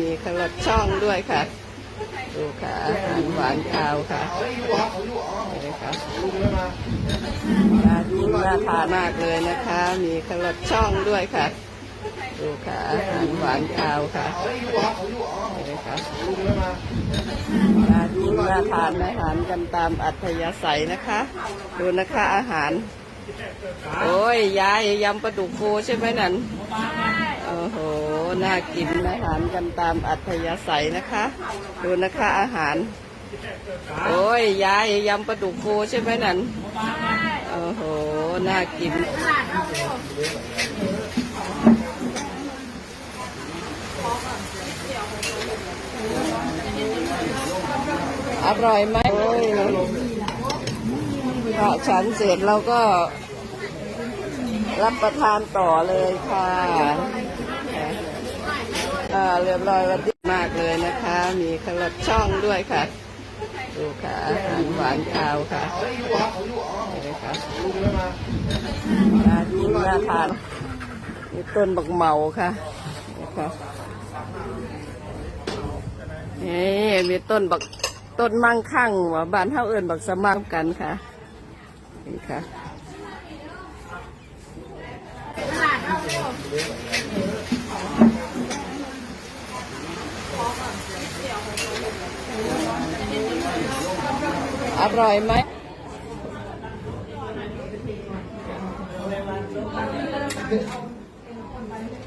มีขลดช่องด้วยค่ะ ดูค่ะอาหารหวานคาวค่ะนี่ค่ะน่ากินน่าทานมากเลยนะคะ มีขลดช่องด้วยค่ะ ดูค่ะอาหารหวานคาวค่ะนี่ค่ะน่ากินน่าทานอาหารกันตามอัธยาศัยนะคะ ดูนะคะอาหาร โอ้ยยายยำปลาดุกฟูใช่ไหมนั่น โอ้โห น่ากินอาหารกันตามอัธยาศัยนะคะ ดูนะคะอาหาร โอ้ยยายยำปลาดุกฟูใช่ไหมนั่นโอ้โห น่ากินอร่อยไหมโอ้ยพอฉันเสร็จเราก็รับประทานต่อเลยค่ะ่าเรียบร้อยวันดีมากเลยนะคะ มีขลดช่องด้วยค่ะ ดูค่ะอาหารหวานคาวค่ะนี่ค่ะน่ากินน่าทานมีต้นบักเมาค่ะนี่ค่ะนี่มีต้นบักต้นมั่งคั่งว่าบ้านเท่าเอิญบักสมังกันค่ะนี่ค่ะ อร่อยไหม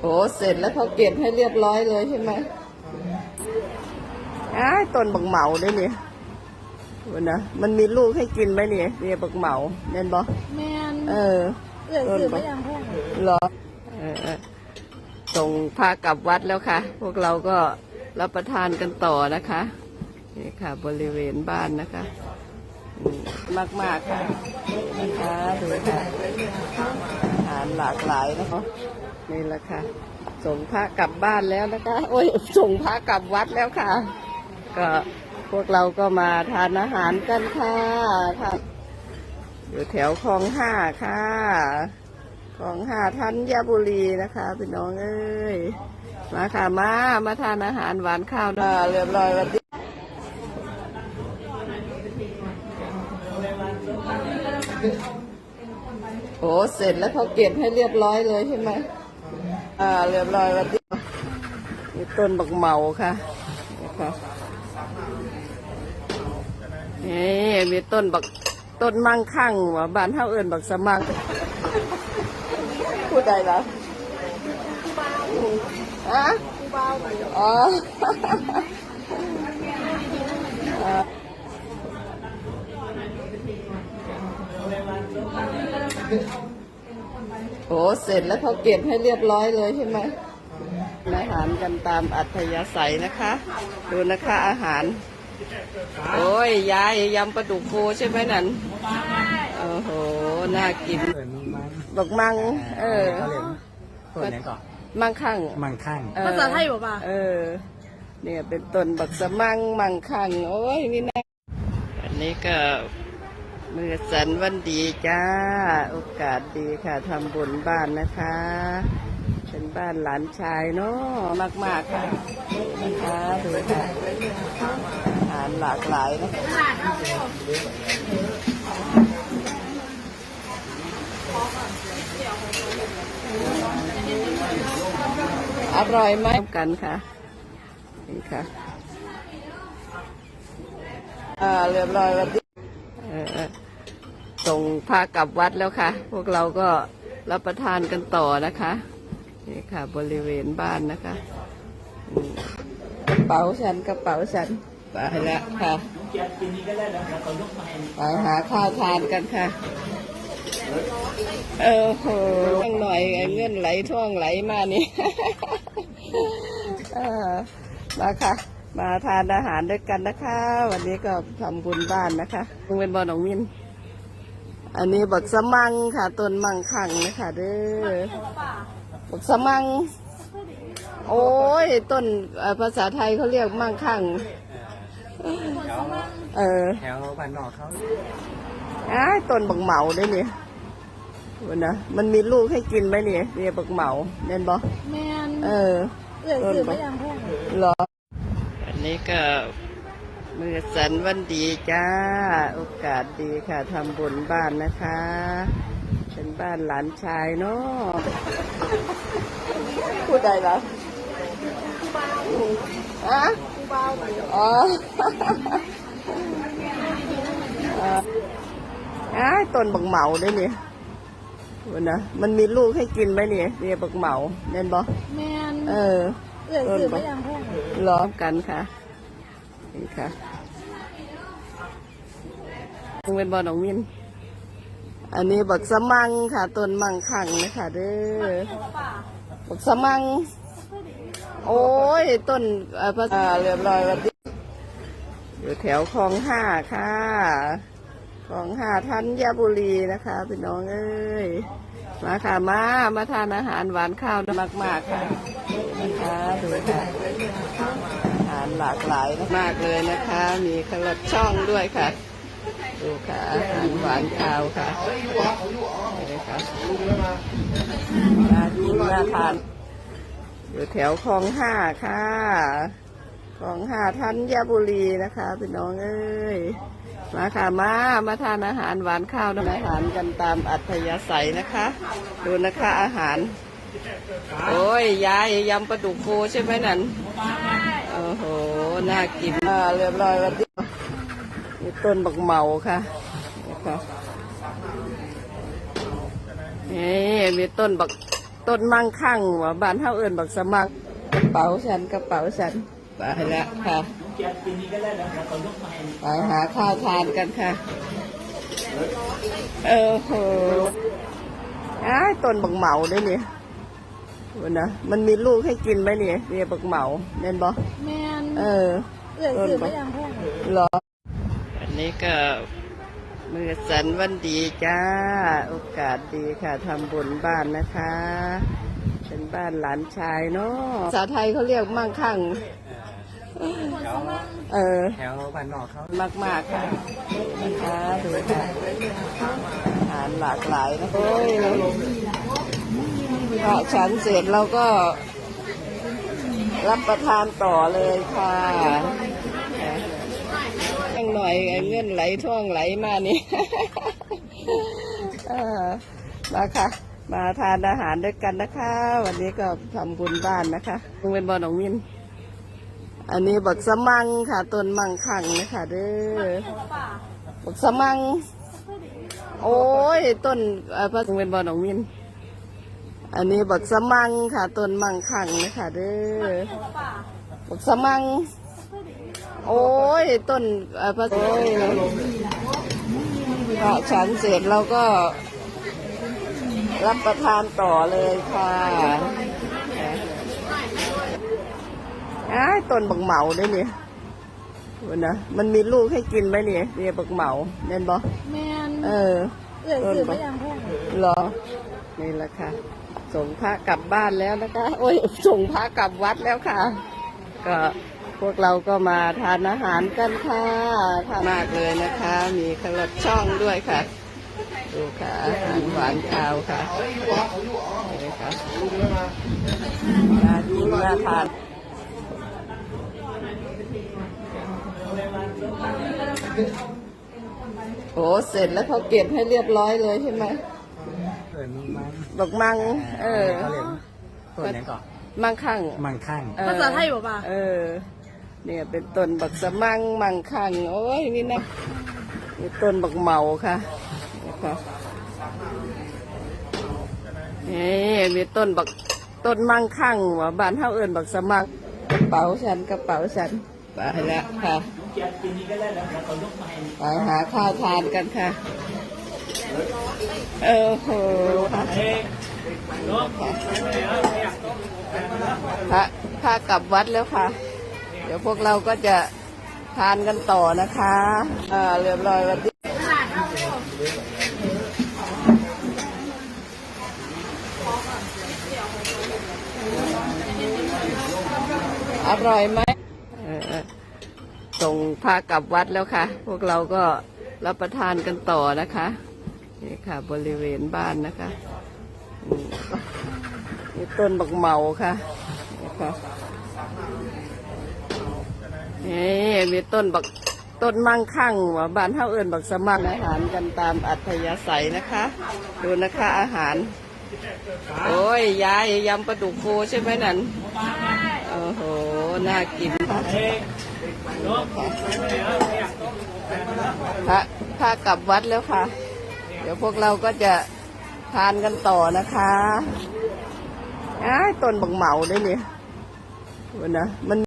โอ้เสร็จแล้วเขาเก็บให้เรียบร้อยเลยใช่ไหมอ้ายต้นบักเหมาด้วยนี่วันนะมันมีลูกให้กินไหมเนี่ยเนี่ยบักเหมาเน่นบอแมนเออเอื่อยสื่อไม่ยังพ่อเหรอเออเออส่งพากลับวัดแล้วค่ะ พวกเราก็รับประทานกันต่อนะคะ นี่ค่ะ บริเวณบ้านนะคะ มากมาก ๆ ค่ะนะคะดูค่ะอาหารหลากหลายนะคะนี่แหละค่ะ ส่งพระกลับบ้านแล้วนะคะ โอ้ยส่งพระกลับวัดแล้วค่ะ ก็พวกเราก็มาทานอาหารกันค่ะค่ะอยู่แถวคลองห้าค่ะของห้าทัญบุรีนะคะพี่น้องเอ้ยมาค่ะมามาทานอาหารหวานข้าวนะเรียบร้อยวัน โอ้เสร็จแล้วเขาเก็บให้เรียบร้อยเลยใช่ไหมอ่าเรียบร้อยวันนี้มีต้นบักเหมาค่ะนี่ค่ะนี่มีต้นบักต้นมั่งคั่งว่าบ้านเท่าเอิญบักสมังพูดได้แล้วฮะอ๋อ โอ้เสร็จแล้วเขาเก็บให้เรียบร้อยเลยใช่ไหมอาหารกันตามอัธยาศัยนะคะ ดูนะคะอาหาร โอ้ยยายยำปลาดุกฟูใช่ไหมนั่นโอ้โหน่ากินเปิดมันบักมัง เออเขาเรียกเปิดเนี่ยก่อนมังคั่งมังข้างเออภาษาไทยบอกป่ะเออ เนี่ยเป็นต้นบักสะมังมังคั่งโอ้ยนี่นะอันนี้ก็ มือสันวันดีจ้า โอกาสดีค่ะทำบุญบ้านนะคะ เป็นบ้านหลานชายเนาะมาก ๆ ค่ะนะคะดูค่ะอาหารหลากหลายนะคะอร่อยไหมกันค่ะนี่ค่ะอ่าเรียบร้อยวันนี้เออเออ ส่งพากลับวัดแล้วค่ะ พวกเราก็รับประทานกันต่อนะคะ นี่ค่ะ บริเวณบ้านนะคะกระเป๋าฉันกระเป๋าฉันไปแล้วค่ะไปหาข้าวทานกันค่ะ เออโหยังหน่อยเงินไหลท่องไหลมานี่มาค่ะ มาทานอาหารด้วยกันนะคะ วันนี้ก็ทำบุญบ้านนะคะมึงเป็นบอลของมิน อันนี้บักสะมังค่ะต้นมังคังนะคะเด้อบักสะมัง โอ้ยต้นเอ่อภาษาไทยเขาเรียกมังคังเออแถวบ้านนอกเขาอ้ายต้นบักเหมาด้วยนี่วันนะมันมีลูกให้กินไหมเนี่ยเนี่ยบักเหมาเน่นบอแมนเออเเอื่อยสื่อไม่ยังแพงเหรออันนี้ก็ มือสันวันดีจ้า โอกาสดีค่ะทำบุญบ้านนะคะ เป็นบ้านหลานชายเนาะพูดได้เหรออะอ๋ออ่าอ้ายต้นบักเหมาด้วยนี่วันนะมันมีลูกให้กินไหมเนี่ยเนี่ยบักเหมาเน่นบอแมนเออเอื่อยสื่อไม่ยังแพงล้อมกันค่ะนี่ค่ะ เป็นบอลของมิน อันนี้บักสมังค่ะต้นมังคังนะคะเด้อบักสมัง โอ้ยต้นเออเรียบร้อยวันนี้อยู่แถวคลองห้าค่ะ คลองห้าทัญบุรีนะคะพี่น้องเอ้ย มาค่ะมา มาทานอาหารหวานข้าวมากๆค่ะนะคะดูค่ะอาหารหลากหลายมากเลยนะคะ มีขลดช่องด้วยค่ะ ดูค่ะอาหารหวานข้าวค่ะนี่ค่ะน่ากินน่าทานอยู่แถวคลองห้าค่ะคลองห้าทัญบุรีนะคะพี่น้องเอ้ยมาค่ะมามาทานอาหารหวานข้าวนะอาหารกันตามอัธยาศัยนะคะ ดูนะคะอาหาร โอ้ยยายยำปลาดุกฟูใช่ไหมนั่นโอ้โห น่ากินอ่าเรียบร้อยวันนี้ ต้นบักเหมาค่ะนี่ค่ะนี่มีต้นบักต้นมั่งคั่งว่าบ้านเท่าเอิญบักสมัครกระเป๋าฉันกระเป๋าฉันไปแล้วค่ะไปหาข้าวทานกันค่ะ เออโหอ้ายต้นบักเหมาด้วยนี่วันนะมันมีลูกให้กินไหมเนี่ยเนี่ยบักเหมาเน่นบอแมนเออเอื่อยสื่อไม่ยังแพงเหรออั นนี้ก็มือสันวันดีจ้า โอกาสดีค่ะทำบุญบ้านนะคะ เป็นบ้านหลานชายเนาะภาษาไทยเขาเรียกมั่งคั่ง เออ แถวบ้านนอกเขามากมากๆค่ะนะคะดูค่ะอาหารหลากหลายนะโอ้ยพระฉันเสร็จเราก็รับประทานต่อเลยค่ะยังหน่อยไอ้ เงื่อนไหลท่องไหลมานี่ มาค่ะ มาทานอาหารด้วยกันนะคะ วันนี้ก็ทำบุญบ้านนะคะมึงเป็นบอลของมิน อันนี้บักสมังค่ะต้นมังคังนะคะเด้อบักสมัง โอ้ยต้นเอ่อพระเป็นบอลของมิน อันนี้บักสมังค่ะต้นมังคังนะคะเด้อบักสมัง โอ้ยต้นเอ่อพระโอ้ยพระฉันเสร็จเราก็ รับประทานต่อเลยค่ะอ้ายต้นบักเหมาด้วยนี่วันนะมันมีลูกให้กินไหมเนี่ยเนี่ยบักเหมาเน่นบอแมนเออเอื่อยสื่อไม่ยังแพงเหรอนี่แหละค่ะ ส่งพระกลับบ้านแล้วนะคะ โอ้ย ส่งพระกลับวัดแล้วค่ะ ก็ พวกเราก็มาทานอาหารกันค่ะทานมากเลยนะคะ มีขลดช่องด้วยค่ะ ดูค่ะอาหารหวานข้าวค่ะนี่ค่ะน่ากินน่าทานโอ้เสร็จแล้วเขาเก็บให้เรียบร้อยเลยใช่ไหมเอิญมันบอกมัง เออเขาเรียกต้นไหนก่อนมังคั่งมังคั่งเออภาษาไทยบอกป่ะเออ เนี่ยเป็นต้นบักสะมังมังคังโอ้ยนี่นะนี่ต้นบักเมาค่ะนี่ค่ะนี่มีต้นบักต้นมังคังว่าบ้านเท่าเอิญบักสะมังกระเป๋าฉันกระเป๋าฉันไปแล้วค่ะไปหาข้าวทานกันค่ะเออโหพระพากลับวัดแล้วค่ะ ดี๋ยวพวกเราก็จะทานกันต่อนะคะอ่าเรียบร้อยวันนี้อร่อยไหมส่งพากลับวัดแล้วค่ะ พวกเราก็รับประทานกันต่อนะคะนี่ค่ะ บริเวณบ้านนะคะนี่ต้นบักเหมาค่ะนี่ค่ะ นี่มีต้นบักต้นมั่งคั่งว่าบ้านเฮาเอิญบักสมัครอาหารกันตามอัธยาศัยนะคะ ดูนะคะอาหาร โอ้ยยายยำปลาดุกฟูใช่ไหมนั่นโอ้โห น่ากินค่ะพระพากลับวัดแล้วค่ะ เดี๋ยวพวกเราก็จะทานกันต่อนะคะอ้าต้นบักเหมาด้วยเนี่ยนะมัน